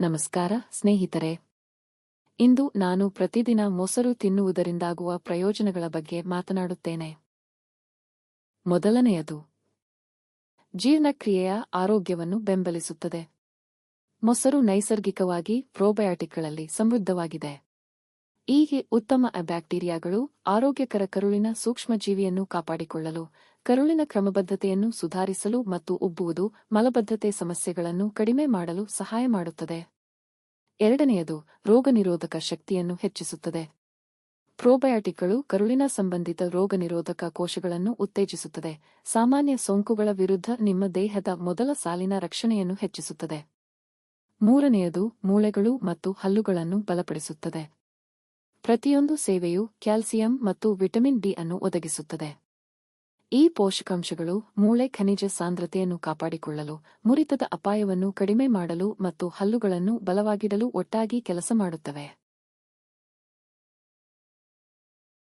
ನಮಸ್ಕಾರ, ಸ್ನೇಹಿತರೆ. ಇಂದು ನಾನು ಪ್ರತಿದಿನ ಮೊಸರು ತಿನ್ನುವುದರಿಂದಾಗುವ ಪ್ರಯೋಜನಗಳ ಬಗ್ಗೆ ಮಾತನಾಡುತ್ತೇನೆ. ಮೊದಲನೆಯದು, ಜೀರ್ಣಕ್ರಿಯೆಯ ಆರೋಗ್ಯವನ್ನು ಬೆಂಬಲಿಸುತ್ತದೆ. ಮೊಸರು ನೈಸರ್ಗಿಕವಾಗಿ ಪ್ರೋಬಯಾಟಿಕ್ಗಳಲ್ಲಿ ಸಮೃದ್ಧವಾಗಿದೆ. ಹೀಗೆ ಉತ್ತಮ ಬ್ಯಾಕ್ಟೀರಿಯಾಗಳು ಆರೋಗ್ಯಕರ ಕರುಳಿನ ಸೂಕ್ಷ್ಮಜೀವಿಯನ್ನು ಕಾಪಾಡಿಕೊಳ್ಳಲು, ಕರುಳಿನ ಕ್ರಮಬದ್ಧತೆಯನ್ನು ಸುಧಾರಿಸಲು ಮತ್ತು ಉಬ್ಬುವುದು ಮಲಬದ್ಧತೆ ಸಮಸ್ಯೆಗಳನ್ನು ಕಡಿಮೆ ಮಾಡಲು ಸಹಾಯ ಮಾಡುತ್ತದೆ. ಎರಡನೆಯದು ರೋಗನಿರೋಧಕ ಶಕ್ತಿಯನ್ನು ಹೆಚ್ಚಿಸುತ್ತದೆ. ಪ್ರೋಬಯಾಟಿಕ್ಗಳು ಕರುಳಿನ ಸಂಬಂಧಿತ ರೋಗನಿರೋಧಕ ಕೋಶಗಳನ್ನು ಉತ್ತೇಜಿಸುತ್ತದೆ. ಸಾಮಾನ್ಯ ಸೋಂಕುಗಳ ವಿರುದ್ಧ ನಿಮ್ಮ ದೇಹದ ಮೊದಲ ಸಾಲಿನ ರಕ್ಷಣೆಯನ್ನು ಹೆಚ್ಚಿಸುತ್ತದೆ. ಮೂರನೆಯದು ಮೂಳೆಗಳು ಮತ್ತು ಹಲ್ಲುಗಳನ್ನು ಬಲಪಡಿಸುತ್ತದೆ. ಪ್ರತಿಯೊಂದು ಸೇವೆಯು ಕ್ಯಾಲ್ಸಿಯಂ ಮತ್ತು ವಿಟಮಿನ್ ಡಿ ಅನ್ನು ಒದಗಿಸುತ್ತದೆ. ಈ ಪೋಷಕಾಂಶಗಳು ಮೂಳೆ ಖನಿಜ ಸಾಂದ್ರತೆಯನ್ನು ಕಾಪಾಡಿಕೊಳ್ಳಲು, ಮುರಿತದ ಅಪಾಯವನ್ನು ಕಡಿಮೆ ಮಾಡಲು ಮತ್ತು ಹಲ್ಲುಗಳನ್ನು ಬಲವಾಗಿಡಲು ಒಟ್ಟಾಗಿ ಕೆಲಸ ಮಾಡುತ್ತವೆ.